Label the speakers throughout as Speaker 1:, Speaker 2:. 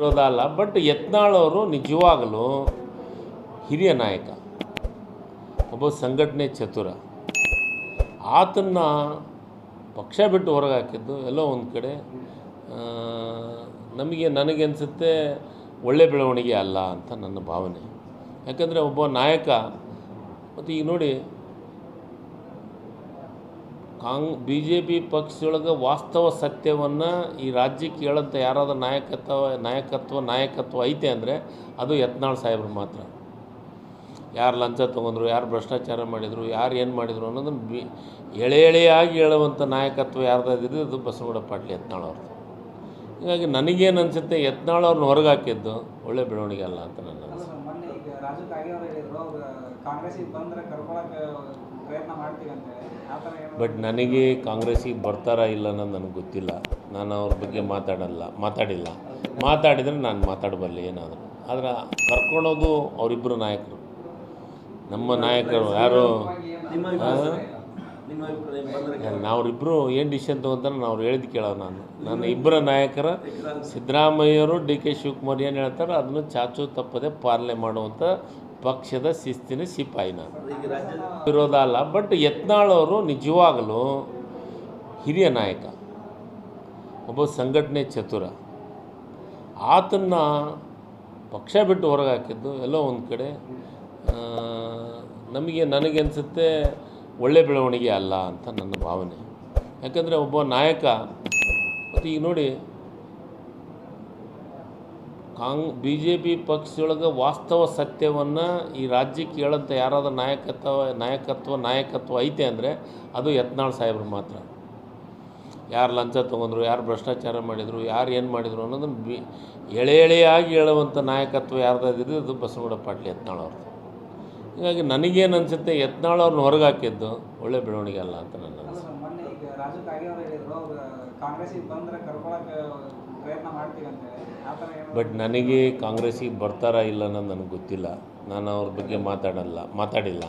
Speaker 1: ವಿರೋಧ ಅಲ್ಲ. ಬಟ್ ಯತ್ನಾಳವರು ನಿಜವಾಗಲೂ ಹಿರಿಯ ನಾಯಕ, ಒಬ್ಬ ಸಂಘಟನೆ ಚತುರ. ಆತನ್ನ ಪಕ್ಷ ಬಿಟ್ಟು ಹೊರಗೆ ಹಾಕಿದ್ದು ಎಲ್ಲೋ ಒಂದು ಕಡೆ ನಮಗೆ ನನಗೆ ಅನಿಸುತ್ತೆ ಒಳ್ಳೆ ಬೆಳವಣಿಗೆ ಅಲ್ಲ ಅಂತ ನನ್ನ ಭಾವನೆ. ಯಾಕಂದರೆ ಒಬ್ಬ ನಾಯಕ, ಮತ್ತು ಈಗ ನೋಡಿ ಕಾಂಗ್ ಬಿ ಜೆ ಪಿ ಪಕ್ಷದೊಳಗೆ ವಾಸ್ತವ ಸತ್ಯವನ್ನು ಈ ರಾಜ್ಯಕ್ಕೆ ಹೇಳಂತ ಯಾರಾದರೂ ನಾಯಕತ್ವ ನಾಯಕತ್ವ ನಾಯಕತ್ವ ಐತೆ ಅಂದರೆ ಅದು ಯತ್ನಾಳ್ ಸಾಹೇಬ್ರು ಮಾತ್ರ. ಯಾರು ಲಂಚ ತೊಗೊಂಡ್ರು, ಯಾರು ಭ್ರಷ್ಟಾಚಾರ ಮಾಡಿದರು, ಯಾರು ಏನು ಮಾಡಿದರು ಅನ್ನೋದನ್ನು ಬಿ, ಎಳೆ ಎಳೆಯಾಗಿ ಹೇಳುವಂಥ ನಾಯಕತ್ವ ಯಾರ್ದಾದಿದೆ ಅದು ಬಸವಗೌಡ ಪಾಟೀಲ್ ಯತ್ನಾಳ್ ಅವ್ರದ್ದು ಹೀಗಾಗಿ ನನಗೇನು ಅನಿಸುತ್ತೆ, ಯತ್ನಾಳ್ ಅವ್ರನ್ನ ಹೊರಗೆ ಹಾಕಿದ್ದು ಒಳ್ಳೆ ಬೆಳವಣಿಗೆ ಅಲ್ಲ ಅಂತ ನನ್ನ
Speaker 2: ಅಲ್ಲ ಕಾಂಗ್ರೆಸ್ಸಿಗೆ ಬಂದ್ರೆ ಕರ್ಕೊಳಕ್ಕೆ ಪ್ರಯತ್ನ ಮಾಡ್ತೀವಿ ಅಂತ ಆ ಥರ ಏನು
Speaker 1: ಬಟ್ ನನಗೆ ಕಾಂಗ್ರೆಸ್ಸಿಗೆ ಬರ್ತಾರಾ ಇಲ್ಲ ಅನ್ನೋದು ನನಗೆ ಗೊತ್ತಿಲ್ಲ. ನಾನು ಅವ್ರ ಬಗ್ಗೆ ಮಾತಾಡಲ್ಲ ಮಾತಾಡಿಲ್ಲ. ಮಾತಾಡಿದರೆ ನಾನು ಮಾತಾಡಬಲ್ಲೆ ಏನಾದರೂ. ಆದರೆ ಕರ್ಕೊಳ್ಳೋದು ಅವರಿಬ್ಬರು ನಾಯಕರು. ನಮ್ಮ ನಾಯಕರು ಯಾರು? ನಾವ್ರಿಬ್ಬರು ಏನು ಡಿಸಿಷನ್ ತೊಗೊಂತಾರೆ ನಾವು ಹೇಳಿದ್ದು ಕೇಳೋ ನಾನು. ನನ್ನ ಇಬ್ಬರ ನಾಯಕರ ಸಿದ್ದರಾಮಯ್ಯವರು ಡಿ ಕೆ ಶಿವಕುಮಾರ್ ಏನು ಹೇಳ್ತಾರೆ ಅದನ್ನು ಚಾಚು ತಪ್ಪದೆ ಪಾಲನೆ ಮಾಡುವಂಥ ಪಕ್ಷದ ಶಿಸ್ತಿನ ಸಿಪಾಯಿ ನಾನು ವಿರೋಧ ಅಲ್ಲ ಬಟ್ ಯತ್ನಾಳವರು ನಿಜವಾಗಲೂ ಹಿರಿಯ ನಾಯಕ, ಒಬ್ಬ ಸಂಘಟನೆ ಚತುರ. ಆತನ್ನ ಪಕ್ಷ ಬಿಟ್ಟು ಹೊರಗೆ ಹಾಕಿದ್ದು ಎಲ್ಲೋ ಒಂದು ಕಡೆ ನಮಗೆ ನನಗೆ ಅನಿಸುತ್ತೆ ಒಳ್ಳೆ ಬೆಳವಣಿಗೆ ಅಲ್ಲ ಅಂತ ನನ್ನ ಭಾವನೆ. ಯಾಕಂದರೆ ಒಬ್ಬ ನಾಯಕ, ಮತ್ತು ಈಗ ನೋಡಿ ಕಾಂಗ್ ಬಿ ಜೆ ಪಿ ಪಕ್ಷದೊಳಗೆ ವಾಸ್ತವ ಸತ್ಯವನ್ನು ಈ ರಾಜ್ಯಕ್ಕೆ ಹೇಳಂತ ಯಾರಾದ್ರೂ ನಾಯಕತ್ವ ನಾಯಕತ್ವ ನಾಯಕತ್ವ ಐತೆ ಅಂದರೆ ಅದು ಯತ್ನಾಳ್ ಸಾಹೇಬ್ರು ಮಾತ್ರ. ಯಾರು ಲಂಚ ತೊಗೊಂಡ್ರು, ಯಾರು ಭ್ರಷ್ಟಾಚಾರ ಮಾಡಿದರು, ಯಾರು ಏನು ಮಾಡಿದರು ಅನ್ನೋದನ್ನು ಬಿ, ಎಳೆ ಎಳೆಯಾಗಿ ಹೇಳುವಂಥ ನಾಯಕತ್ವ ಯಾರ್ದಾದಿದೆ ಅದು ಬಸವಗೌಡ ಪಾಟೀಲ್, ಯತ್ನಾಳ್ ಅವ್ರದ್ದು ಹೀಗಾಗಿ ನನಗೇನು ಅನಿಸುತ್ತೆ, ಯತ್ನಾಳ್ ಅವ್ರನ್ನ ಹೊರಗೆ ಹಾಕಿದ್ದು ಒಳ್ಳೆ ಬೆಳವಣಿಗೆ ಅಲ್ಲ ಅಂತ ನನ್ನ
Speaker 2: ಅಲ್ಲ ಕಾಂಗ್ರೆಸ್ಸಿಗೆ ಬಂದ್ರೆ ಕರ್ಕೊಳಕ್ಕೆ ಪ್ರಯತ್ನ ಮಾಡ್ತೀವಿ ಅಂತ
Speaker 1: ಬಟ್ ನನಗೆ ಕಾಂಗ್ರೆಸ್ಸಿಗೆ ಬರ್ತಾರ ಇಲ್ಲ ಅನ್ನೋದು ನನಗೆ ಗೊತ್ತಿಲ್ಲ. ನಾನು ಅವ್ರ ಬಗ್ಗೆ ಮಾತಾಡಲ್ಲ ಮಾತಾಡಿಲ್ಲ.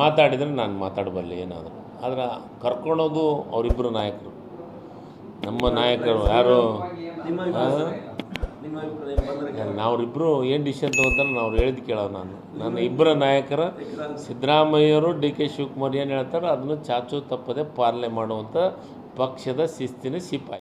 Speaker 1: ಮಾತಾಡಿದರೆ ನಾನು ಮಾತಾಡಬಲ್ಲೆ ಏನಾದರೂ. ಆದರೆ ಕರ್ಕೊಳೋದು ಅವರಿಬ್ಬರು ನಾಯಕರು. ನಮ್ಮ ನಾಯಕರು ಯಾರು?
Speaker 3: ನಿಮ್ಮ ನಿಮ್ಮ ಅಭಿಪ್ರಾಯ ಬಂದ್ರೆ
Speaker 1: ನಾವ್ರಿಬ್ಬರು ಏನು ಡಿಸಿಷನ್ ತೊಗೊಂತಾರೆ ನಾವು ಹೇಳಿದ್ ಕೇಳೋ ನಾನು. ನನ್ನ ಇಬ್ಬರ ನಾಯಕರ ಸಿದ್ದರಾಮಯ್ಯವರು ಡಿ ಕೆ ಶಿವಕುಮಾರ್ ಏನು ಹೇಳ್ತಾರೆ ಅದನ್ನು ಚಾಚು ತಪ್ಪದೆ ಪಾಲನೆ ಮಾಡುವಂಥ ಪಕ್ಷದ ಶಿಸ್ತಿನ ಸಿಪಾಯಿ.